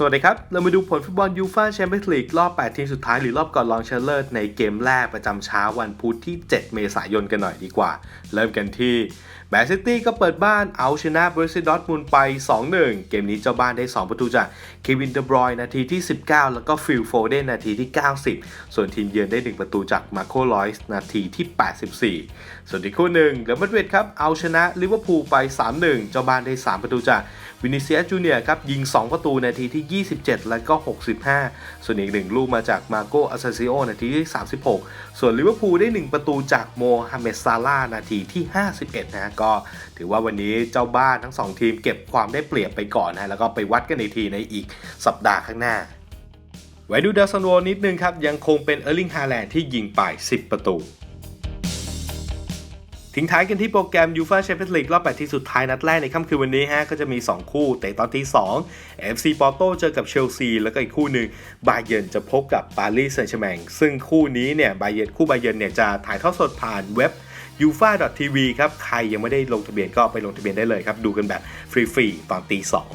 สวัสดีครับ เรามาดูผลฟุตบอลยูฟ่าแชมเปี้ยนส์ลีกรอบ 8 ทีมสุดท้ายหรือรอบก่อนรองชนะเลิศในเกมแรกประจำเช้าวันพุธที่ 7 เมษายนกันหน่อยดีกว่า เริ่มกันที่ แมนซิตี้ก็เปิดบ้านเอาชนะบรูซิดอร์ทมุนไป 2-1 เกมนี้เจ้าบ้านได้ 2 ประตูจากเควินเดบรอยนาทีที่ 19 แล้วก็ฟิลโฟเดนนาทีที่ 90 ส่วนทีมเยือนได้ 1 ประตูจากมาโคลอยส์นาทีที่ 84 ส่วนอีกคู่หนึ่งเรอัลมาดริดครับเอาชนะลิเวอร์พูลไป 3-1 เจ้าบ้านได้ 3 ประตูจากวินิเซียจูเนียครับยิง 2 ประตูนาทีที่ 27 และก็ 65 ส่วนอีกหนึ่งลูกมาจากมาโกอาซาซิโอนาทีที่ 36 ส่วนลิเวอร์พูลได้ 1 ประตูจากโมฮัมเหม็ดซาลานาทีที่ 51นะก็ถือว่าวันนี้เจ้าบ้านทั้ง 2 ทีมเก็บความได้เปรียบไปก่อนนะแล้วก็ไปวัดกันในทีในอีกสัปดาห์ข้างหน้า ไว้ดูดาวซันโวนิดนึงครับ ยังคงเป็นเออร์ลิงฮาแลนด์ที่ยิงไป 10 ประตูทิ้งท้ายกันที่โปรแกรมยูฟ a าแชมเปี้ยนส์ลีกรอบ8ทีมสุดท้ายนัดแรกในค่ำคืนวันนี้ฮะก็จะมี 2 คู่เตะตอนที่2 FC ปอร์โตเจอกับเชลซี แล้วก็อีกคู่หนึ่งบาเยนจะพบกับปารีสแซงต์แชร์แมงซึ่งคู่นี้เนี่ยบาเยนคู่บาเยนเนี่ยจะถ่ายทอดสดผ่านเว็บ ยูฟา.ทีวีครับ ใครยังไม่ได้ลงทะเบียนก็ไปลงทะเบียนได้เลยครับ ดูกันแบบฟรีๆ ตอนตีสอง